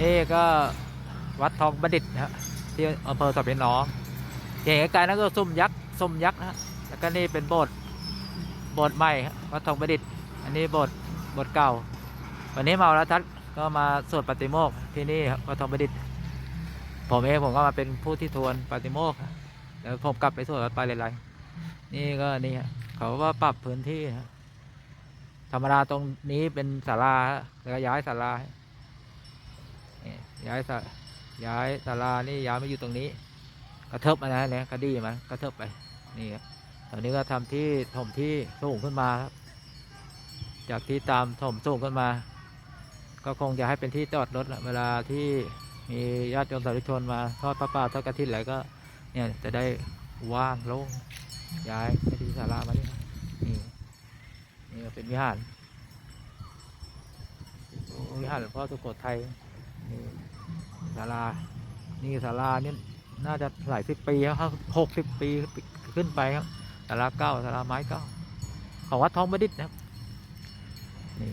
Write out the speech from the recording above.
นี่ก็วัดทองประดิษฐ์นะฮะที่อำเภอสัพเพหนองเห็นไกลๆนั่นก็ซุ้มยักษ์ซุ้มยักษ์นะฮะแล้วก็นี่เป็นโบสถ์โบสถ์ใหม่วัดทองประดิษฐ์อันนี้โบสถ์โบสถ์เก่า วันนี้เมาแล้วทัดก็มาสวดปฏิโมกข์ที่นี่วัดทองประดิษฐ์ผมเองผมก็มาเป็นผู้ที่ทวนปฏิโมกข์ครับแล้วผมกลับไปสวดวัดไปเลยๆนี่ก็นี่เขาว่าปรับพื้นที่ธรรมดาตรงนี้เป็นศาลาแล้วก็ย้ายศาลา ย้ายศาย้ายศาลานี่ย้ายมาอยู่ตรงนี้ กระเทิบมานะเนี่ยกระดีมันกระเทิบไปนี่ครับตอนนี้ก็ทำที่ถมที่สูงขึ้นมาครับ จากที่ตามถมสูงขึ้นมา ก็คงจะให้เป็นที่จอดรถเวลาที่มีญาติโยมสาธุชนมาทอดพระป่าทอดกระถิ่นอะไรก็ เนี่ยจะได้ว่างโล่งย้ายไปที่ศาลามานี่นี่นี่เป็นวิหารวิหารหลวงพ่อสุโขทัยนี่ ศาลา นี่ศาลานี่น่าจะหลายสิบปีครับหกสิบปีขึ้นไปครับศาลาเก้าศาลาไม้เก้าของวัดทองประดิษฐ์นะครับนี่